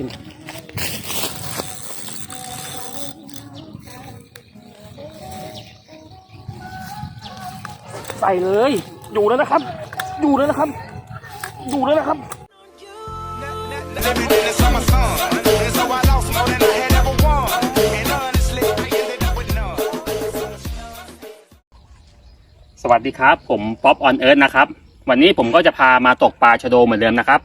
เห็นใส่เลย อยู่แล้วนะครับ อยู่แล้วนะครับ อยู่แล้วนะครับ สวัสดีครับ ผมป๊อปออนเอิร์ธนะครับ วันนี้ผมก็จะพามาตกปลาชะโดเหมือนเดิมนะครับ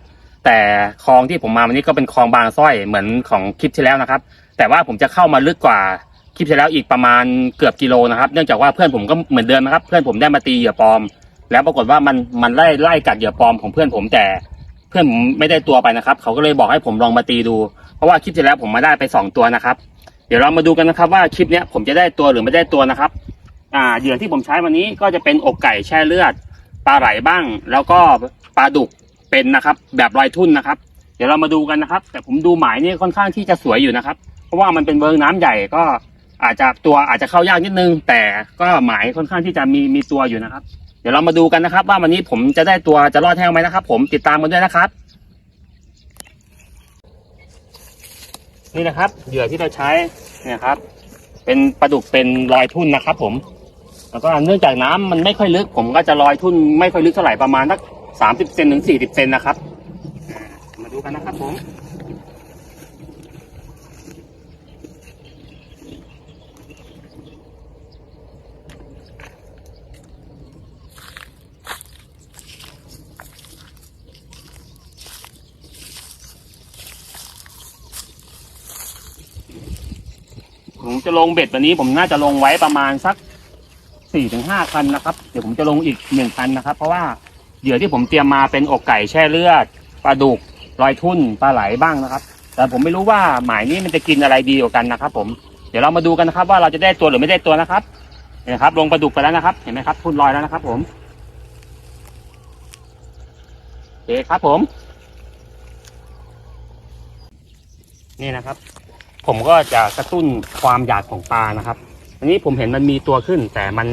แต่คลองที่ผมมาวันนี้ก็เป็นคลองบางสร้อยเหมือนของคลิปที่แล้วนะครับ แต่ว่าผมจะเข้ามาลึกกว่าคลิปที่แล้วอีกประมาณเกือบกิโลนะครับ เนื่องจากว่าเพื่อนผมก็เหมือนเดิมนะครับ เพื่อนผมได้มาตีเหยื่อปลอม แล้วปรากฏว่ามันมันไล่ไล่กัดเหยื่อปลอมของเพื่อนผมแต่ เพื่อนผมไม่ได้ตัวไปนะครับ เขาก็เลยบอกให้ผมลองมาตีดู เพราะว่าคลิปที่แล้วผมมาได้ไปสองตัวนะครับ เดี๋ยวเรามาดูกันนะครับ ว่าคลิปเนี้ยผมจะได้ตัวหรือไม่ได้ตัวนะครับ อ่าเหยื่อที่ผมใช้วันนี้ก็จะเป็นอกไก่แช่เลือดปลาไหลบ้าง แล้วก็ปลาดุก เป็นนะครับ แบบลอยทุ่นนะครับ เดี๋ยวเรามาดูกันนะครับ แต่ผมดูหมายนี่ค่อนข้างที่จะสวยอยู่นะครับ เพราะว่ามันเป็นเบิงน้ำใหญ่ก็อาจจะตัวอาจจะเข้ายากนิดนึง แต่ก็หมายค่อนข้างที่จะมีมีตัวอยู่นะครับ เดี๋ยวเรามาดูกันนะครับ ว่าวันนี้ผมจะได้ตัวจะรอดแท้งไหมนะครับ ผมติดตามกันด้วยนะครับ นี่นะครับเหยื่อที่เราใช้เนี่ยครับ เป็นปลาดุกเป็นลอยทุ่นนะครับ ผมแล้วก็เนื่องจากน้ำมันไม่ค่อยลึก ผมก็จะลอยทุ่นไม่ค่อยลึกเท่าไหร่ประมาณสัก สามสิบเซนถึงสี่สิบเซนนะครับ มาดูกันนะครับผมผมจะลงเบ็ดวันนี้ผมน่าจะลงไว้ประมาณสักสี่ถึงห้าคันนะครับ เดี๋ยวผมจะลงอีกหนึ่งคันนะครับ เพราะว่า เหยื่อที่ผมเตรียมมาเป็นอกไก่แช่เลือดปลาดุกลอยทุ่นปลาไหลบ้างนะครับ แต่ผมไม่รู้ว่าหมายนี้มันจะกินอะไรดีกว่ากันนะครับ ผมเดี๋ยวเรามาดูกันนะครับ ว่าเราจะได้ตัวหรือไม่ได้ตัวนะครับเห็นไหมครับ ลงปลาดุกไปแล้วนะครับ เห็นไหมครับทุ่นลอยแล้วนะครับ ผมโอเคครับผม นี่นะครับ ผมก็จะกระตุ้นความอยากของปลานะครับ อันนี้ผมเห็นมันมีตัวขึ้น แต่มัน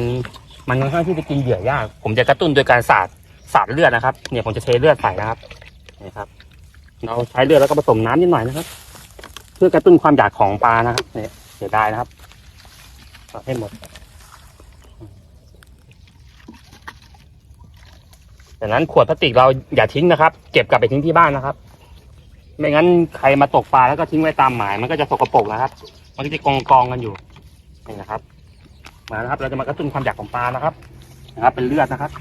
มันค่อนข้างที่จะกินเหยื่อยาก ผมจะกระตุ้นโดยการสาด สาดเลือดนะครับ เนี่ยผมจะเทเลือดใส่นะครับนี่ครับ เราใช้เลือดแล้วก็ผสมน้ำนิดหน่อยนะครับ เพื่อกระตุ้นความอยากของปลานะครับเนี่ยเสียดายนะครับเอาให้หมดจากนั้นขวดพลาสติกเราอย่าทิ้งนะครับ เก็บกลับไปทิ้งที่บ้านนะครับ ไม่งั้นใครมาตกปลาแล้วก็ทิ้งไว้ตามหมาย มันก็จะสกปรกนะครับ มันก็จะกองกองๆกันอยู่นี่นะครับ มานะครับ เราจะมากระตุ้นความอยากของปลานะครับ นะครับ เป็นเลือดนะครับ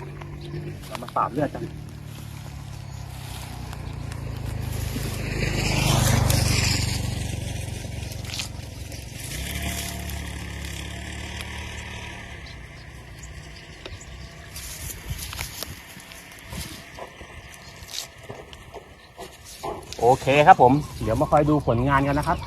เรามาสาดเลือดกันโอเคครับผม เดี๋ยวมาคอยดูผลงานกันนะครับ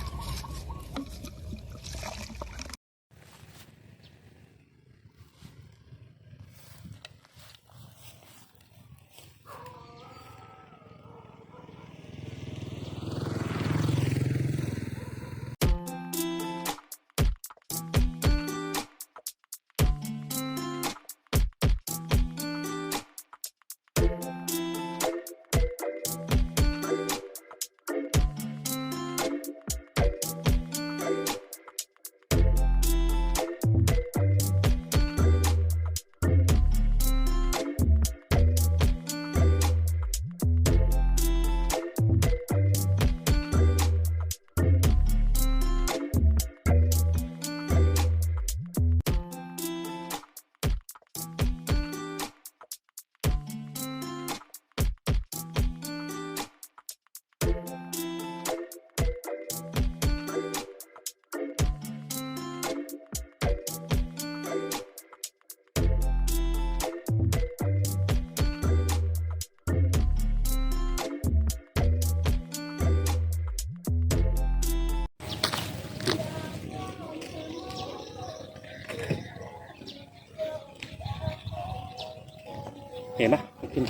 เห็นปะขึ้น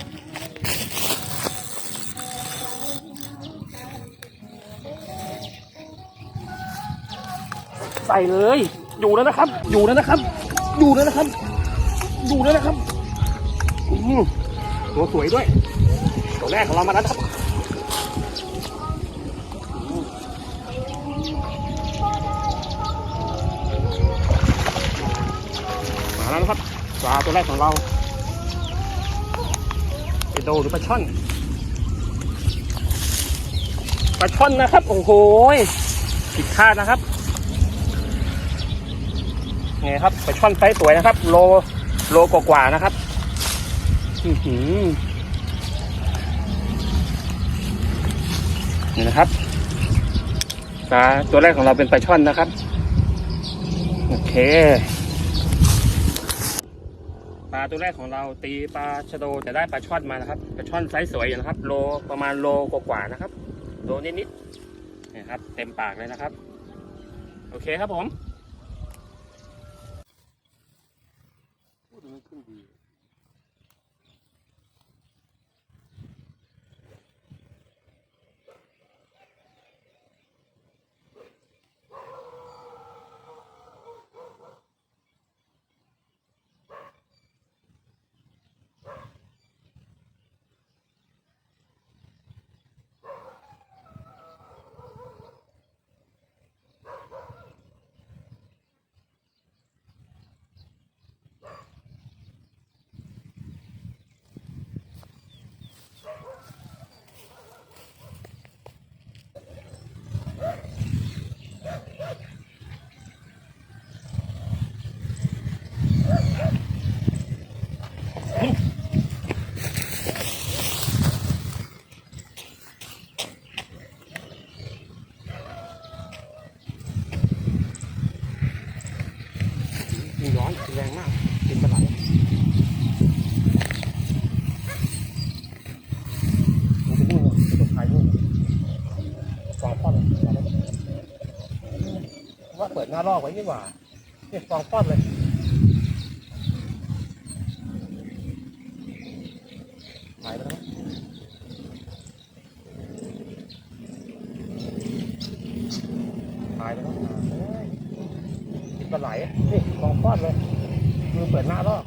ใส่เลย อยู่แล้วนะครับ อยู่แล้วนะครับ อยู่แล้วนะครับ อยู่แล้วนะครับตัวสวยด้วย ตัวแรกของเรามาแล้วครับมาแล้วครับปลาตัวแรกของเรา ไปโดหรือปลาช่อนปลาช่อนนะครับ โอ้โหผิดคาดนะครับไงครับปลาช่อนไซส์สวยนะครับ โลโลกว่าๆนะครับอือหือนี่นะครับปลาตัวแรกของเราเป็นปลาช่อนนะครับ โอเค ตัวแรกของเราตีปลาชะโดจะได้ปลาช่อนมานะครับปลาช่อนไซส์สวยอยู่นะครับ โลประมาณโลกว่าๆนะครับ โลนิดๆนะครับ เต็มปากเลยนะครับ โอเคครับผม มากกินปลาไหลมันจะนู่นเลยจะตกท้ายนู่นฟองป้อนว่าเปิดหน้าลอกไว้นี่หว่าเนี่ยฟองป้อนเลยหายไปแล้วหายไปแล้วกินปลาไหลนี่ฟองป้อนเลย ปิดหน้ารอบ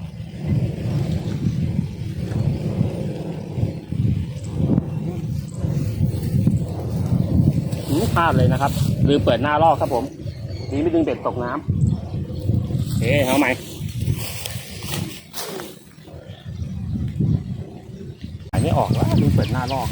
พลาดเลยนะครับลืมเปิดหน้ารอบครับผมนี่ไม่ดึงเบ็ดตกน้ำเอ๊ะเอาใหม่อันนี้ออกแล้วดูเปิดหน้าลอก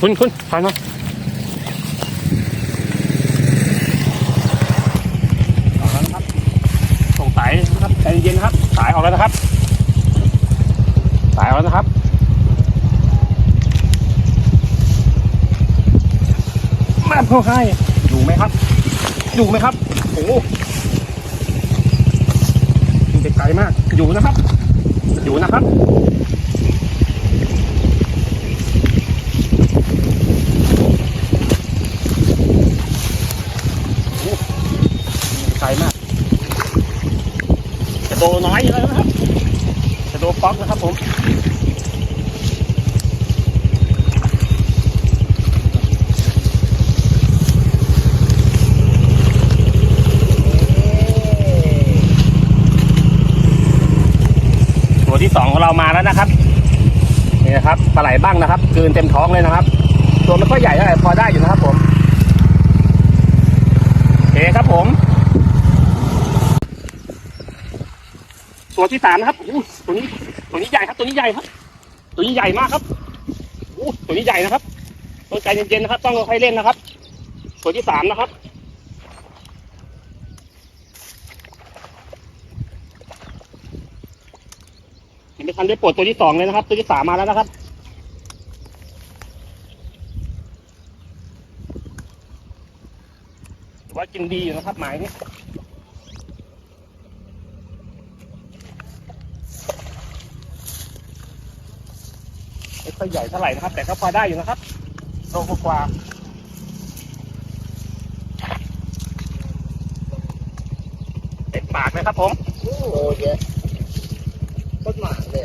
คุณคุณผ่านมาออกแล้วนะครับ ส่งสายนะครับใจเย็นๆนะครับ สายออกแล้วนะครับ สายออกแล้วนะครับมาพ่อให้อยู่ไหมครับอยู่ไหมครับ โอ้โหมันไกลมาก อยู่นะครับ อยู่นะครับ ไกลมากจะ โดน้อยอยู่แล้วนะครับจะโดป๊อกนะครับผมตัวที่สองของเรามาแล้วนะครับนี่นะครับปลาไหลบ้างนะครับกลืนเต็มท้องเลยนะครับ ตัวไม่ค่อยใหญ่เท่าไหร่พอได้อยู่นะครับผมโอเคครับผม ตัวที่สามนะครับอู้ตัวนี้ ตัวนี้ใหญ่ครับ ตัวนี้ใหญ่ครับ ตัวนี้ใหญ่มากครับอู้ตัวนี้ใหญ่นะครับต้องใจเย็นๆนะครับ ต้องค่อยเล่นนะครับ ตัวที่สามนะครับยังไหม่ทันได้ปลดตัวที่สองเลยนะครับ ตัวที่สามมาแล้วนะครับว่ากินดีอยู่นะครับหมายนี้ ค่อยใหญ่เท่าไหร่นะครับ แต่ก็พอได้อยู่นะครับโลกว่าเต็มปากเลยครับผม โอ้เยอะต้นหมากเลย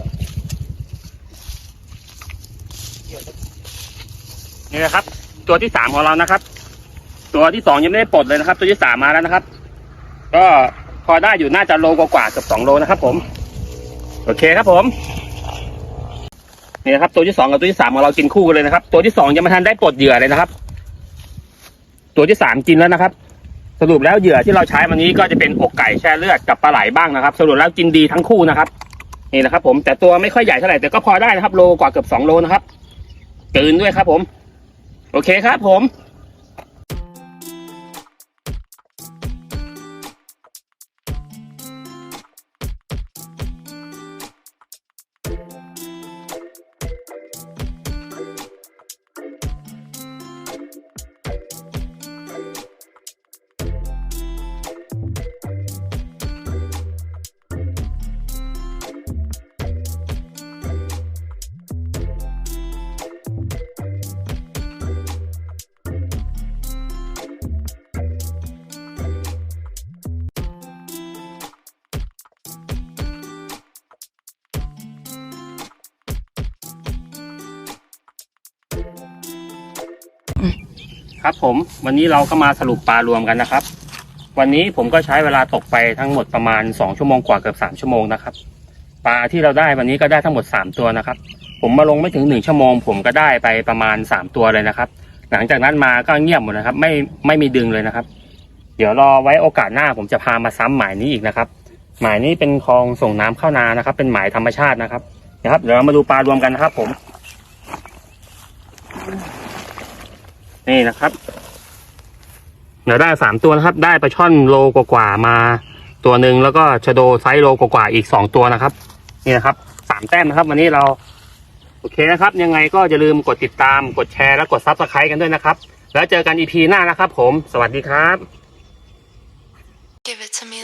นี่นะครับ ตัวที่สามของเรานะครับ ตัวที่สองยังไม่ได้ปลดเลยนะครับ ตัวที่สามมาแล้วนะครับ ก็พอได้อยู่น่าจะโลกว่าเกือบสองโลนะครับผม โอเคครับผม นี่นะครับ ตัวที่สองกับตัวที่สามของเรากินคู่กันเลยนะครับ ตัวที่สองยังไม่ทันได้ปลดเหยื่อเลยนะครับ ตัวที่สามกินแล้วนะครับ สรุปแล้วเหยื่อที่เราใช้วันนี้ก็จะเป็นอกไก่แช่เลือดกับปลาไหลบ้างนะครับ สรุปแล้วกินดีทั้งคู่นะครับ นี่นะครับ ผมแต่ตัวไม่ค่อยใหญ่เท่าไหร่แต่ก็พอได้นะครับ โลกว่าเกือบสองโลนะครับตื่นด้วยครับ ผม โอเคครับ ผม ครับผมวันนี้เราก็มาสรุปปลารวมกันนะครับ วันนี้ผมก็ใช้เวลาตกไปทั้งหมดประมาณสองชั่วโมงกว่าเกือบสามชั่วโมงนะครับปลาที่เราได้วันนี้ก็ได้ทั้งหมดสามตัวนะครับ ผมมาลงไม่ถึงหนึ่งชั่วโมง ผมก็ได้ไปประมาณสามตัวเลยนะครับ หลังจากนั้นมาก็เงียบหมดนะครับ ไม่ไม่มีดึงเลยนะครับ เดี๋ยวรอไว้โอกาสหน้าผมจะพามาซ้ำหมายนี้อีกนะครับ หมายนี้เป็นคลองส่งน้ำเข้านานะครับ เป็นหมายธรรมชาตินะครับนะครับ เดี๋ยวเรามาดูปลารวมกันนะครับ ผม นี่นะครับ เดี๋ยวได้สามตัวนะครับ ได้ปลาช่อนโลกว่าๆมาตัวหนึ่งแล้วก็ชะโดไซส์โลกว่าๆอีกสองตัวนะครับ นี่นะครับสามแต้มนะครับ วันนี้เรา โอเคนะครับ ยังไงก็อย่าลืมกดติดตามกดแชร์และกดซับสไครต์กันด้วยนะครับ แล้วเจอกันอีพีหน้านะครับ ผม สวัสดีครับ Give it to me